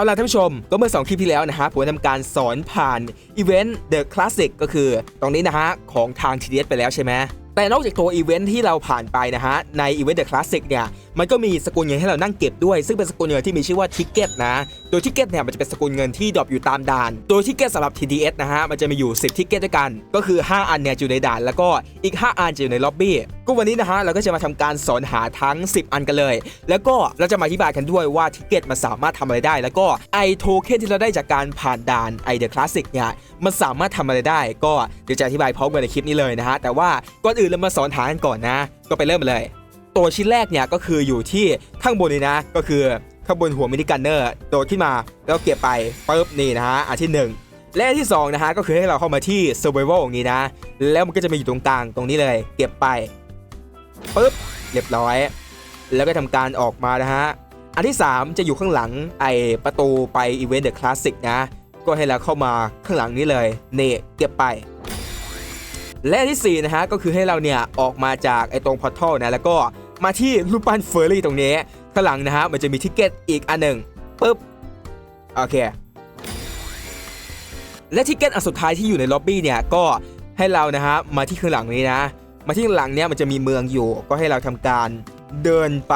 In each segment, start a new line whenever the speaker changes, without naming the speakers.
เอาล่ะท่านผู้ชม ก็เมื่อ 2 คลิปที่แล้วนะฮะผมทำการสอนผ่านอีเวนต์ The Classic ก็คือตรงนี้นะฮะของทาง TDS ไปแล้วใช่ไหม แต่นอกจากตัวอีเวนต์ที่เราผ่านไปนะฮะ ในอีเวนต์ The Classic เนี่ย มันก็มีสกุลเงินให้เรานั่งเก็บด้วย ซึ่งเป็นสกุลเงินที่มีชื่อว่าทิกเก็ตนะ โดยทิกเก็ตเนี่ยมันจะเป็นสกุลเงินที่ดรอปอยู่ตามด่าน โดยทิกเก็ตสำหรับ TDS นะฮะ มันจะมีอยู่ 10ทิกเก็ตด้วยกัน ก็คือ 5 อันเนี่ยอยู่ในด่าน แล้วก็อีก 5 อันจะอยู่ในล็อบบี้ ก็วันนี้นะฮะเราก็จะมาทำการสอนหาทั้ง 10 อันกันเลย แล้วก็เราจะมาอธิบายกันด้วยว่าทิกเก็ตมันสามารถทำอะไรได้ แล้วก็ไอโทเค็นที่เราได้จากการผ่านด่านไอเดอะคลาสสิกเนี่ย มันสามารถทำอะไรได้ ก็เดี๋ยวจะอธิบายพร้อมกันในคลิปนี้เลยนะฮะ แต่ว่าก่อนอื่นเรามาสอนหากันก่อนนะ ก็ไปเริ่มเลย ตัวชิ้นแรกเนี่ยก็คืออยู่ที่ข้างบนนี้นะ ก็คือข้างบนหัวมินิกันเนอร์โดดขึ้นมาแล้วเก็บไปปุ๊บนี่นะฮะอันที่หนึ่งและที่สองนะฮะก็คือให้เราเข้ามาที่ survival อย่างนี้นะ แล้วมันก็จะมีอยู่ตรงกลางตรงนี้เลย เก็บไปปุ๊บเรียบร้อย แล้วก็ทำการออกมานะฮะอันที่ 3 จะอยู่ข้างหลังไอประตูไปอีเวนต์เดอะคลาสสิกนะ ก็ให้เราเข้ามาข้างหลังนี้เลยเนี่เก็บไป และที่4นะฮะก็คือให้เราเนี่ยออกมาจากไอ้ตรงพอร์ทัลนะแล้วก็มาที่รูปปั้นเฟอร์รี่ตรงนี้ข้างหลังนะฮะมันจะมีทิกเก็ตอีกอันหนึ่งปุ๊บโอเคและทิกเก็ตอันสุดท้ายที่อยู่ในล็อบบี้เนี่ยก็ให้เรานะฮะมาที่ข้างหลังนี้นะ มาที่ข้างหลังเนี่ยมันจะมีเมืองอยู่ ก็ให้เราทำการเดินไป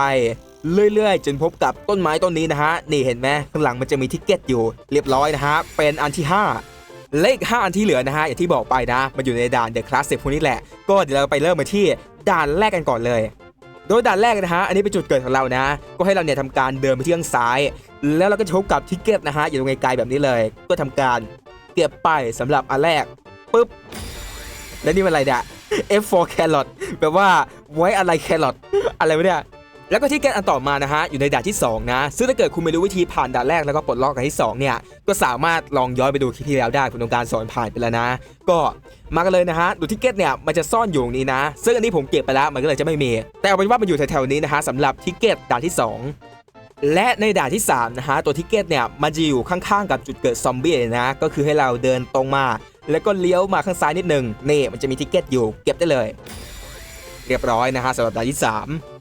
เรื่อยๆ จนพบกับต้นไม้ต้นนี้นะฮะนี่เห็นไหมข้างหลังมันจะมีทิกเก็ตอยู่เรียบร้อยนะฮะเป็นอันที่ 5 เลข5อันที่เหลือนะฮะอย่างที่บอกไปนะมันอยู่ในด่านเดอะคลาสสิกพวกนี้แหละ ก็เดี๋ยวเราไปเริ่มมาที่ด่านแรกกันก่อนเลย โดยด่านแรกนะฮะอันนี้เป็นจุดเกิดของเรานะ ก็ให้เราเนี่ยทำการเดินไปที่ข้างซ้าย แล้วเราก็จะพบกับทิกเก็ตนะฮะอยู่ตรงไกลๆแบบนี้เลย ก็ทำการเก็บไปสำหรับอันแรกปุ๊บและนี่มันอะไรเนี่ย F4 carrot แปลว่าไว้อะไรแครอทอะไรวะเนี่ย แล้วก็ที่แกนอันต่อมานะฮะอยู่ในด่านที่ 2 นะ ซึ่งถ้าเกิดคุณไม่รู้วิธีผ่านด่านแรกแล้วก็ปลดล็อกด่านที่ 2 เนี่ย ก็สามารถลองย้อนไปดูคลิปที่แล้วได้คุณต้องการสอนผ่านไปแล้วนะ ก็มากันเลยนะฮะดูทิกเก็ตเนี่ยมันจะซ่อนอยู่ตรงนี้นะ ซึ่งอันนี้ผมเก็บไปแล้วมันก็เลยจะไม่มี แต่เอาเป็นว่ามันอยู่แถวๆนี้นะฮะสำหรับทิกเก็ตด่านที่ 2และในด่านที่3นะฮะตัวทิกเก็ตเนี่ยมันจะอยู่ข้างๆกับจุดเกิดซอมบี้นะก็คือให้เราเดินตรงมา แล้วก็เลี้ยวมาข้างซ้ายนิดนึงนี่มันจะมีทิกเก็ตอยู่เก็บได้เลย เรียบร้อยนะฮะสำหรับด่านที่ 3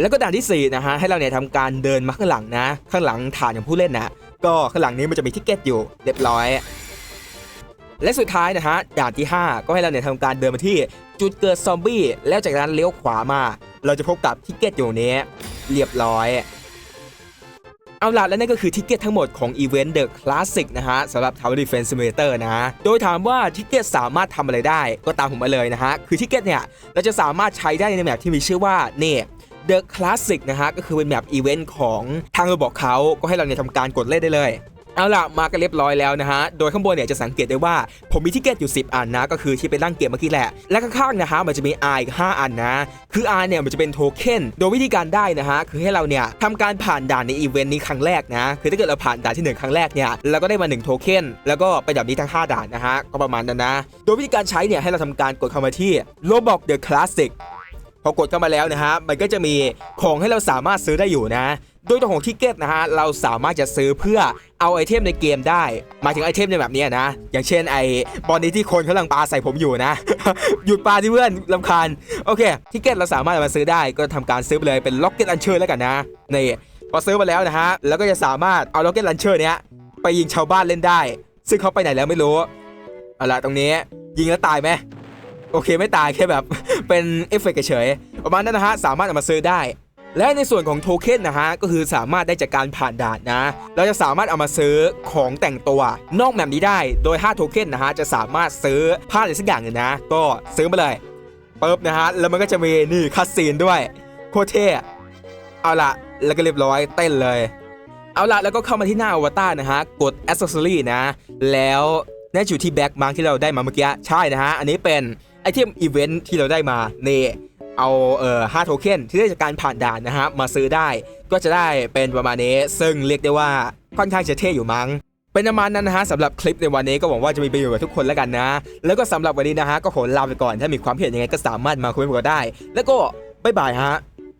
แล้วก็ด่านที่4นะฮะให้เราเนี่ยทำการเดินมาข้างหลังนะ ข้างหลังฐานของผู้เล่นนะก็ข้างหลังนี้มันจะมีทิกเก็ตอยู่เรียบร้อย และสุดท้ายนะฮะด่านที่ 5 ก็ให้เราเนี่ยทำการเดินมาที่จุดเกิดซอมบี้แล้วจากนั้นเลี้ยวขวามา เราจะพบกับทิกเก็ตอยู่นี้เรียบร้อยเอาล่ะและนั่นก็คือทิกเก็ตทั้งหมดของอีเวนต์เดอะคลาสสิกนะฮะสำหรับ Tower Defense Simulator นะ โดยถามว่าทิกเก็ตสามารถทำอะไรได้ก็ตามผมมาเลยนะฮะ คือทิกเก็ตเนี่ย เราจะสามารถใช้ได้ในแมปที่มีชื่อว่าเนี่ย The Classic นะฮะ ก็คือเป็นแมปอีเวนต์ของทางระบบเขาก็ให้เราเนี่ยทำการกดเล่นได้เลย เอาล่ะ มากันเรียบร้อยแล้วนะฮะ โดยข้างบนเนี่ยจะสังเกตได้ว่า ผมมีทิเก็ตอยู่ 10 อันนะ ก็คือที่ไปนั่งเก็บเมื่อกี้แหละ และข้างๆนะฮะมันจะมี R อีก 5 อันนะ คือ R เนี่ยมันจะเป็นโทเค็น โดยวิธีการได้นะฮะ คือให้เราเนี่ยทำการผ่านด่านในอีเวนต์นี้ครั้งแรกนะ คือถ้าเกิดเราผ่านด่านที่ 1 ครั้งแรกเนี่ยเราก็ได้มา1โทเค็น แล้วก็ไปแบบนี้ทั้ง 5 ด่านนะฮะ ก็ประมาณนั้นนะ โดยวิธีการใช้เนี่ยให้เราทำการกดเข้ามาที่ Roblox The Classic พอกดเข้ามาแล้วนะฮะมันก็จะมีของให้เราสามารถซื้อได้อยู่นะ โดยตัวของทิกเก็ตนะฮะเราสามารถจะซื้อเพื่อเอาไอเทมในเกมได้หมายถึงไอเทมในแบบนี้นะ อย่างเช่นไอบอลนี้ที่คนกำลังปาใส่ผมอยู่นะ หยุดปาที่เพื่อนลำคาญโอเคทิกเก็ตเราสามารถเอามาซื้อได้ก็ทำการซื้อไปเลยเป็นล็อกเก็ตอันเชอร์แล้วกันนะนี่พอซื้อมาแล้วนะฮะแล้วก็จะสามารถเอาล็อกเก็ตลันเชอร์เนี้ยไปยิงชาวบ้านเล่นได้ ซึ่งเขาไปไหนแล้วไม่รู้เอาละตรงนี้ยิงแล้วตายไหม โอเคไม่ตายแค่แบบ เป็นเอฟเฟกต์เฉยประมาณนั้นนะฮะสามารถเอามาซื้อได้ และในส่วนของโทเค็นนะฮะก็คือสามารถได้จากการผ่านด่านนะ เราจะสามารถเอามาซื้อของแต่งตัวนอกแบบนี้ได้โดย 5 โทเค็นนะฮะจะสามารถซื้อผ้าอะไรสักอย่างหนึ่งนะ ก็ซื้อมาเลยปึ๊บนะฮะแล้วมันก็จะมีนี่คัสซีนด้วยโคเท่เอาละแล้วก็เรียบร้อยเต้นเลย เอาละแล้วก็เข้ามาที่หน้าอวตารนะฮะกด Accessory นะ แล้วน่าจะอยู่ที่แบ็กมาร์ที่เราได้มาเมื่อกี้ใช่นะฮะ อันนี้เป็น ไอเทมอีเวนท์ที่เราได้มาเนี่เอาเอ่อ5โทเค็นที่ได้จากการผ่านด่านนะฮะมาซื้อได้ก็จะได้เป็นประมาณนี้ ซึ่งเรียกได้ว่าค่อนข้างจะเท่อยู่มั้ง เป็นประมาณนั้นนะฮะสำหรับคลิปในวันนี้ก็หวังว่าจะมีประโยชน์กับทุกคนแล้วกันนะ แล้วก็สำหรับวันนี้นะฮะก็ขอลาไปก่อนถ้ามีความเห็นยังไงก็สามารถมาคุยกันได้ แล้วก็บ๊ายบายฮะ